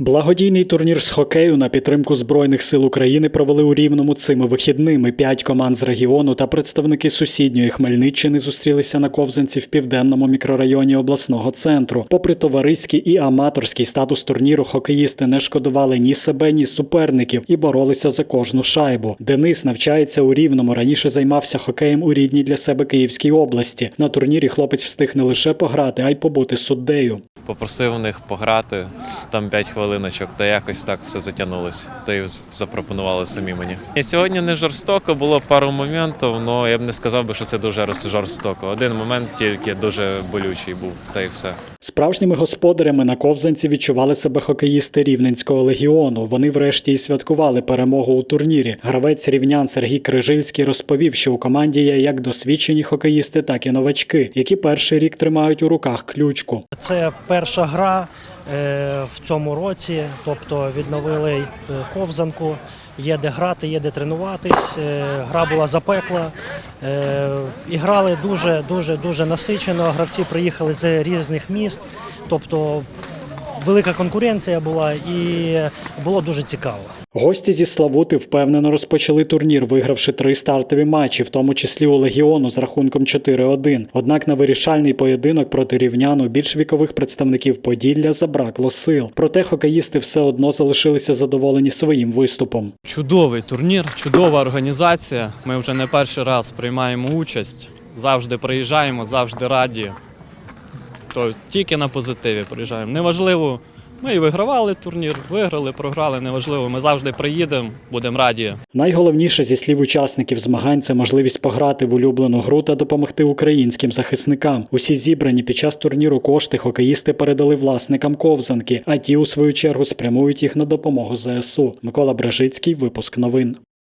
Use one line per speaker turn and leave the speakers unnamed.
Благодійний турнір з хокею на підтримку Збройних сил України провели у Рівному цими вихідними. П'ять команд з регіону та представники сусідньої Хмельниччини зустрілися на ковзанці в південному мікрорайоні обласного центру. Попри товариський і аматорський статус турніру, хокеїсти не шкодували ні себе, ні суперників і боролися за кожну шайбу. Денис навчається у Рівному. Раніше займався хокеєм у рідній для себе Київській області. На турнірі хлопець встиг не лише пограти, а й побути суддею.
Попросив у них пограти там 5 хвилиночок, та якось так все затягнулося. Та й запропонували самі мені. І сьогодні не жорстоко, було пару моментів, але я б не сказав би, що це дуже роз- жорстоко. Один момент тільки дуже болючий був, та й все.
Справжніми господарями на ковзанці відчували себе хокеїсти Рівненського легіону. Вони врешті і святкували перемогу у турнірі. Гравець рівнян Сергій Крижильський розповів, що у команді є як досвідчені хокеїсти, так і новачки, які перший рік тримають у руках ключку.
Це перша гра в цьому році, тобто відновили е, ковзанку. Є де грати, є де тренуватись. Е, Гра була запекла. Е, І грали дуже, дуже, дуже насичено. Гравці приїхали з різних міст. Тобто велика конкуренція була і було дуже цікаво.
Гості зі Славути впевнено розпочали турнір, вигравши три стартові матчі, в тому числі у легіону з рахунком 4-1. Однак на вирішальний поєдинок проти рівняну більш вікових представників Поділля забракло сил. Проте хокеїсти все одно залишилися задоволені своїм виступом.
Чудовий турнір, чудова організація. Ми вже не перший раз приймаємо участь. Завжди приїжджаємо, завжди раді. То тільки на позитиві приїжджаємо. Неважливо, ми і вигравали турнір, виграли, програли, неважливо. Ми завжди приїдемо, будемо раді.
Найголовніше зі слів учасників змагань це можливість пограти в улюблену гру та допомогти українським захисникам. Усі зібрані під час турніру кошти хокеїсти передали власникам ковзанки, а ті, у свою чергу, спрямують їх на допомогу ЗСУ. Микола Бражицький, випуск новин.